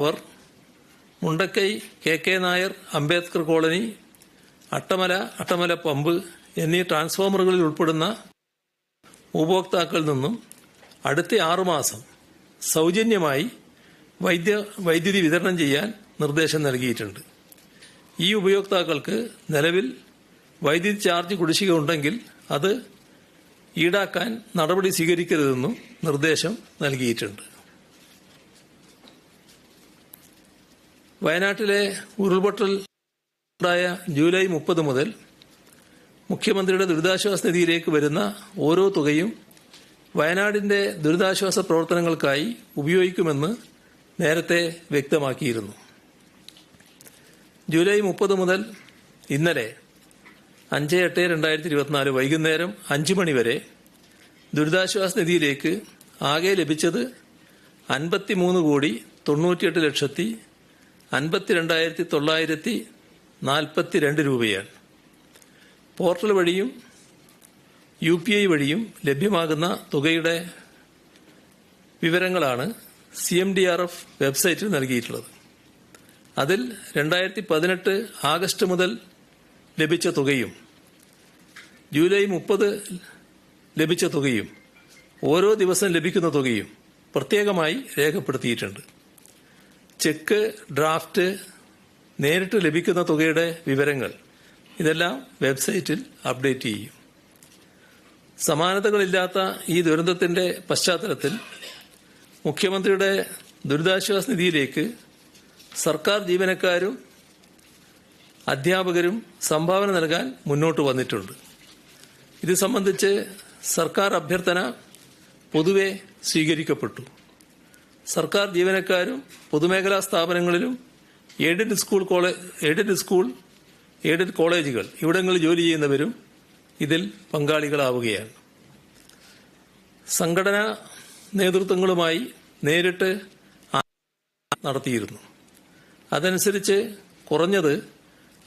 അവർ Mundakkai K K Nair Ambedkar colony Attamala Attamala pump എന്നീ ട്രാൻസ്ഫോമറുകളിൽ ഉൾപ്പെടുന്ന ഉപഭോക്താക്കളിൽ നിന്നും അടുത്ത ആറുമാസം സൗജന്യമായി വൈദ്യ വൈദ്യുതി വിതരണം ചെയ്യാൻ നിർദ്ദേശം നൽകിയിട്ടുണ്ട്. ഈ ഉപയോക്താക്കൾക്ക് നിലവിൽ വൈദ്യുതി ചാർജ് കുടിശ്ശിക ഉണ്ടെങ്കിൽ അത് ഈടാക്കാൻ നടപടി സ്വീകരിക്കരുതെന്നും നിർദ്ദേശം നൽകിയിട്ടുണ്ട്. വയനാട്ടിലെ ഉരുൾപൊട്ടൽ ഉണ്ടായ ജൂലൈ മുപ്പത് മുതൽ മുഖ്യമന്ത്രിയുടെ ദുരിതാശ്വാസ നിധിയിലേക്ക് വരുന്ന ഓരോ തുകയും വയനാടിന്റെ ദുരിതാശ്വാസ പ്രവർത്തനങ്ങൾക്കായി ഉപയോഗിക്കുമെന്ന് നേരത്തെ വ്യക്തമാക്കിയിരുന്നു. ജൂലൈ മുപ്പത് മുതൽ ഇന്നലെ അഞ്ച് എട്ട് രണ്ടായിരത്തി ഇരുപത്തിനാല് വൈകുന്നേരം അഞ്ച് മണി വരെ ദുരിതാശ്വാസ നിധിയിലേക്ക് ആകെ ലഭിച്ചത് അൻപത്തിമൂന്ന് കോടി തൊണ്ണൂറ്റിയെട്ട് ലക്ഷത്തി അൻപത്തിരണ്ടായിരത്തി തൊള്ളായിരത്തി നാൽപ്പത്തിരണ്ട് രൂപയാണ്. പോർട്ടൽ വഴിയും യു പി ഐ വഴിയും ലഭ്യമാകുന്ന തുകയുടെ വിവരങ്ങളാണ് C M D R F വെബ്സൈറ്റിൽ നൽകിയിട്ടുള്ളത്. അതിൽ രണ്ടായിരത്തി പതിനെട്ട് ആഗസ്റ്റ് മുതൽ ലഭിച്ച തുകയും ജൂലൈ മുപ്പത് ലഭിച്ച തുകയും ഓരോ ദിവസം ലഭിക്കുന്ന തുകയും പ്രത്യേകമായി രേഖപ്പെടുത്തിയിട്ടുണ്ട്. ചെക്ക് ഡ്രാഫ്റ്റ് നേരിട്ട് ലഭിക്കുന്ന തുകയുടെ വിവരങ്ങൾ. ഇതെല്ലാം വെബ്സൈറ്റിൽ അപ്ഡേറ്റ് ചെയ്യും. സമാനതകളില്ലാത്ത ഈ ദുരന്തത്തിന്റെ പശ്ചാത്തലത്തിൽ മുഖ്യമന്ത്രിയുടെ ദുരിതാശ്വാസ നിധിയിലേക്ക് സർക്കാർ ജീവനക്കാരും അധ്യാപകരും സംഭാവന നൽകാൻ മുന്നോട്ട് വന്നിട്ടുണ്ട്. ഇത് സംബന്ധിച്ച് സർക്കാർ അഭ്യർത്ഥന പൊതുവെ സ്വീകരിക്കപ്പെട്ടു. സർക്കാർ ജീവനക്കാരും പൊതുമേഖലാ സ്ഥാപനങ്ങളിലും aided school college aided school aided കോളേജുകൾ ഇവിടങ്ങളിൽ ജോലി ചെയ്യുന്നവരും ഇതിൽ പങ്കാളികളാവുകയാണ്. സംഘടനാ നേതൃത്വങ്ങളുമായി നേരിട്ട് നടത്തിയിരുന്നു. അതനുസരിച്ച് കുറഞ്ഞത്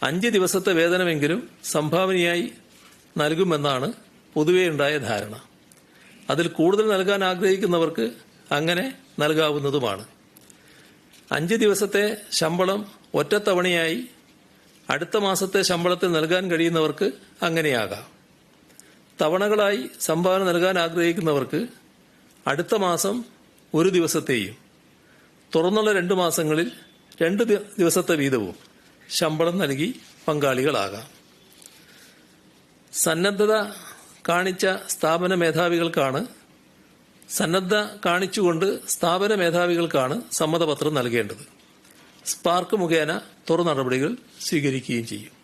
അഞ്ച് ദിവസത്തെ വേതനമെങ്കിലും സംഭാവനയായി നൽകുമെന്നാണ് പൊതുവെ ഉണ്ടായ ധാരണ. അതിൽ കൂടുതൽ നൽകാൻ ആഗ്രഹിക്കുന്നവർക്ക് അങ്ങനെ നൽകാവുന്നതുമാണ്. അഞ്ച് ദിവസത്തെ ശമ്പളം ഒറ്റത്തവണയായി അടുത്ത മാസത്തെ ശമ്പളത്തിൽ നൽകാൻ കഴിയുന്നവർക്ക് അങ്ങനെയാകാം. തവണകളായി സംഭാവന നൽകാൻ ആഗ്രഹിക്കുന്നവർക്ക് അടുത്ത മാസം ഒരു ദിവസത്തെയും തുറന്നുള്ള രണ്ട് മാസങ്ങളിൽ രണ്ട് ദിവസത്തെ വീതവും ശമ്പളം നൽകി പങ്കാളികളാകാം. സന്നദ്ധത കാണിച്ച സ്ഥാപന മേധാവികൾക്കാണ് സന്നദ്ധ കാണിച്ചുകൊണ്ട് സ്ഥാപന മേധാവികൾക്കാണ് സമ്മതപത്രം നൽകേണ്ടത്. സ്പാർക്ക് മുഖേന തുറ നടപടികൾ സ്വീകരിക്കുകയും ചെയ്യും.